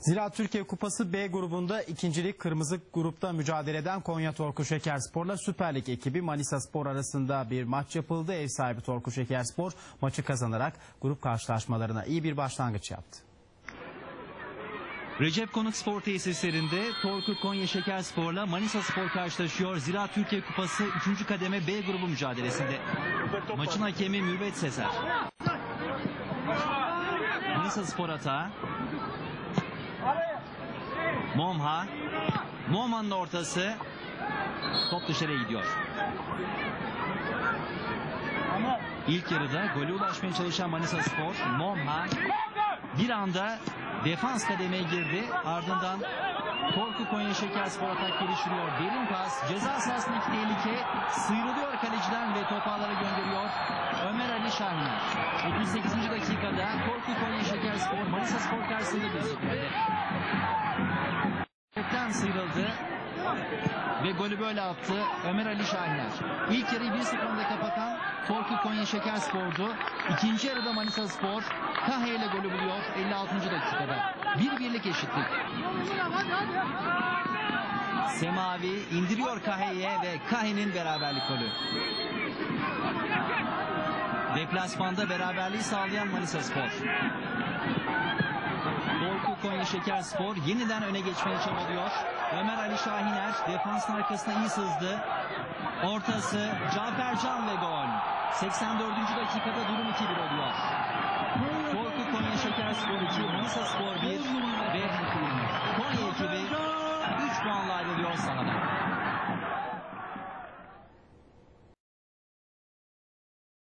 Zira Türkiye Kupası B grubunda ikincilik kırmızı grupta mücadele eden Konya Torku Şekerspor'la Süper Lig ekibi Manisa Spor arasında bir maç yapıldı. Ev sahibi Torku Şekerspor maçı kazanarak grup karşılaşmalarına iyi bir başlangıç yaptı. Recep Konuk Spor tesislerinde Torku Konya Şekerspor'la Manisa Spor karşılaşıyor. Zira Türkiye Kupası 3. kademe B grubu mücadelesinde. Maçın hakemi Mürvet Sezer. Manisa Spor hata. Momha. Momhan'ın ortası. Top dışarıya gidiyor. İlk yarıda gole ulaşmaya çalışan Manisa Spor. Momha bir anda defans kademeye girdi. Ardından Korku Konya Şekerspor atak geliştiriyor. Derin pas, ceza sahasındaki tehlike sıyrılıyor kaleciden ve topu ağlara gönderiyor. Ömer Ali Şahiner. 38. dakikada Toptan sıyrıldı ve golü böyle attı Ömer Ali Şahiner. İlk yarıyı 1-0 önde kapatan Torku Konya Şekerspor'du. İkinci yarıda Manisa Spor Kahe ile golü buluyor 56. dakikada. Bir birlik eşitlik. Semavi indiriyor Kahe'ye ve Kahe'nin beraberlik golü. Deplasmanda beraberliği sağlayan Manisa Spor. Torku Konya Şekerspor yeniden öne geçmeye çabalıyor. Ömer Ali Şahiner defansın arkasına iyi sızdı. Ortası Cafer Can ve gol. 84. dakikada durum 2-1 oluyor. Torku Konya Şekerspor 2, Manisa Spor 1 ve Konya ekibi 3 puanla ayrılıyor sahadan.